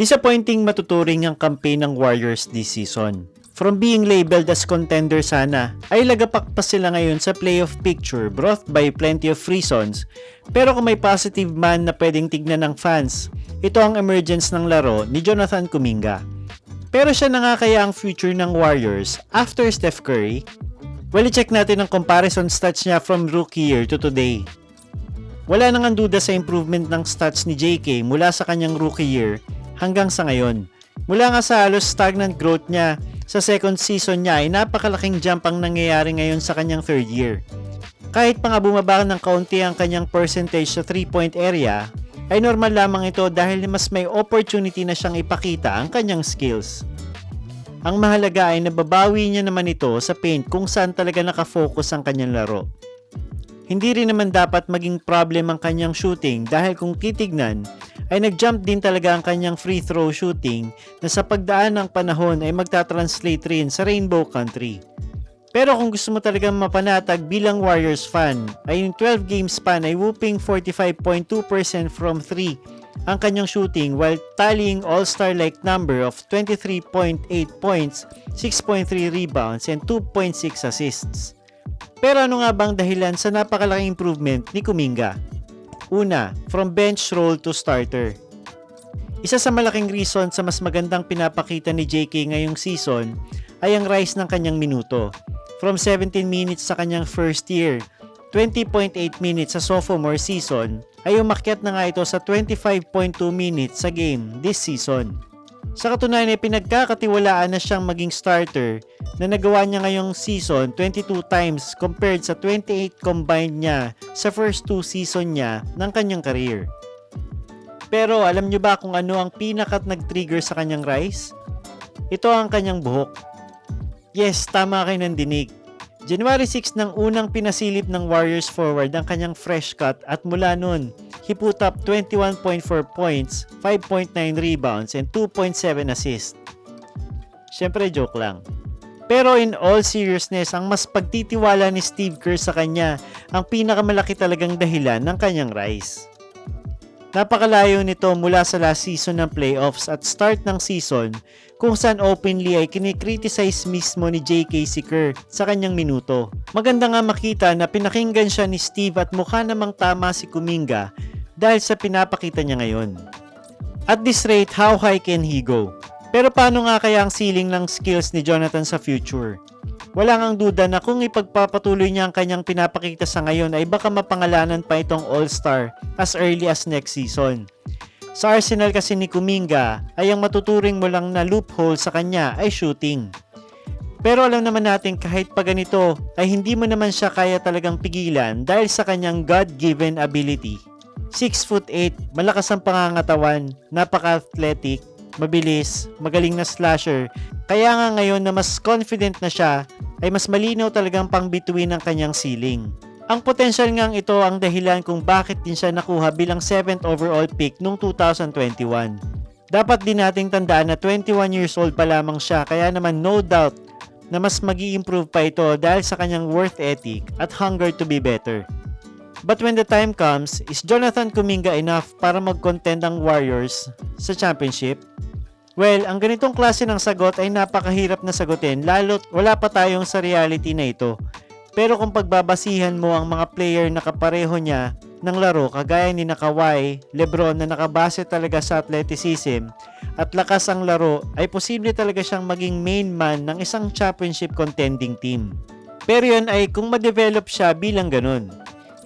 Disappointing matuturing ang campaign ng Warriors this season. From being labeled as contender sana, ay lagapak pa sila ngayon sa playoff picture brought by plenty of reasons. Pero kung may positive man na pwedeng tignan ng fans, ito ang emergence ng laro ni Jonathan Kuminga. Pero siya na nga kaya ang future ng Warriors after Steph Curry? Well, check natin ang comparison stats niya from rookie year to today. Wala nang ang duda sa improvement ng stats ni JK mula sa kanyang rookie year hanggang sa ngayon. Mula nga sa halos stagnant growth niya sa second season niya ay napakalaking jump ang nangyayari ngayon sa kanyang third year. Kahit pa nga bumaba ng kaunti ang kanyang percentage sa 3-point area, ay normal lamang ito dahil mas may opportunity na siyang ipakita ang kanyang skills. Ang mahalaga ay nababawi niya naman ito sa paint kung saan talaga nakafocus ang kanyang laro. Hindi rin naman dapat maging problem ang kanyang shooting dahil kung titignan ay nag-jump din talaga ang kanyang free throw shooting na sa pagdaan ng panahon ay magta-translate rin sa Rainbow Country. Pero kung gusto mo talagang mapanatag bilang Warriors fan, ay yung 12 game span ay whooping 45.2% from 3 ang kanyang shooting while tallying all-star-like number of 23.8 points, 6.3 rebounds, and 2.6 assists. Pero ano nga bang dahilan sa napakalaking improvement ni Kuminga? Una, from bench role to starter. Isa sa malaking reason sa mas magandang pinapakita ni JK ngayong season ay ang rise ng kanyang minuto. From 17 minutes sa kanyang first year, 20.8 minutes sa sophomore season, ay umakyat na nga ito sa 25.2 minutes sa game this season. Sa katunayan ay pinagkakatiwalaan na siyang maging starter na nagawa niya ngayong season 22 times compared sa 28 combined niya sa first two season niya ng kanyang career. Pero alam niyo ba kung ano ang pinakat nag-trigger sa kanyang rise? Ito ang kanyang buhok. Yes, tama kayo ng dinig. January 6 nang unang pinasilip ng Warriors forward ang kanyang fresh cut at mula nun, he put up 21.4 points, 5.9 rebounds, and 2.7 assists. Siyempre joke lang. Pero in all seriousness, ang mas pagtitiwala ni Steve Kerr sa kanya ang pinakamalaki talagang dahilan ng kanyang rise. Napakalayo nito mula sa last season ng playoffs at start ng season kung saan openly ay kinikriticize mismo ni JK si Kerr sa kanyang minuto. Maganda nga makita na pinakinggan siya ni Steve at mukha namang tama si Kuminga dahil sa pinapakita niya ngayon. At this rate, how high can he go? Pero paano nga kaya ang ceiling ng skills ni Jonathan sa future? Wala ngang duda na kung ipagpapatuloy niya ang kanyang pinapakita sa ngayon ay baka mapangalanan pa itong All-Star as early as next season. Sa Arsenal kasi ni Kuminga ay ang matuturing mo lang na loophole sa kanya ay shooting. Pero alam naman natin kahit pa ganito ay hindi mo naman siya kaya talagang pigilan dahil sa kanyang God-given ability. 6 foot 8, malakas ang pangangatawan, napaka-athletic, mabilis, magaling na slasher. Kaya nga ngayon na mas confident na siya, ay mas malinaw talagang pang bituin ng kanyang ceiling. Ang potential ngang ito ang dahilan kung bakit din siya nakuha bilang 7th overall pick noong 2021. Dapat din nating tandaan na 21 years old pa lamang siya kaya naman no doubt na mas mag improve pa ito dahil sa kanyang worth ethic at hunger to be better. But when the time comes, is Jonathan Kuminga enough para mag-contend ang Warriors sa championship? Well, ang ganitong klase ng sagot ay napakahirap na sagutin lalo't wala pa tayong sa reality na ito. Pero kung pagbabasihan mo ang mga player na kapareho niya ng laro kagaya ni Nakawai, Lebron na nakabase talaga sa athleticism at lakas ang laro ay posible talaga siyang maging main man ng isang championship contending team. Pero yun ay kung ma-develop siya bilang ganun.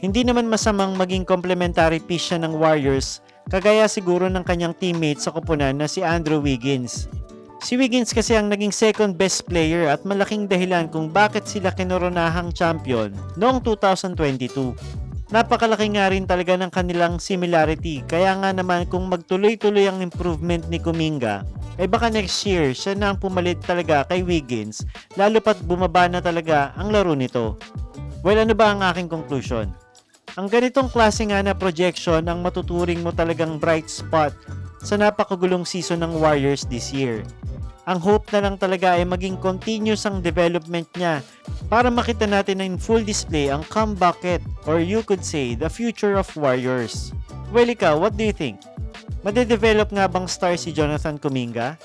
Hindi naman masamang maging complementary piece siya ng Warriors kagaya siguro ng kanyang teammate sa kupunan na si Andrew Wiggins. Si Wiggins kasi ang naging second best player at malaking dahilan kung bakit sila kinoronahang champion noong 2022. Napakalaki nga rin talaga ng kanilang similarity kaya nga naman kung magtuloy-tuloy ang improvement ni Kuminga ay baka next year siya na ang pumalit talaga kay Wiggins lalo pat bumaba na talaga ang laro nito. Well ano ba ang aking conclusion? Ang ganitong klase nga na projection ang matuturing mo talagang bright spot sa napakagulong season ng Warriors this year. Ang hope na lang talaga ay maging continuous ang development niya para makita natin in full display ang comeback or you could say the future of Warriors. Well ikaw, what do you think? Madedevelop nga bang star si Jonathan Kuminga?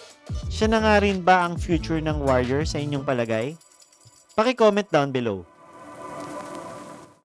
Siya na nga rin ba ang future ng Warriors sa inyong palagay? Paki-comment down below.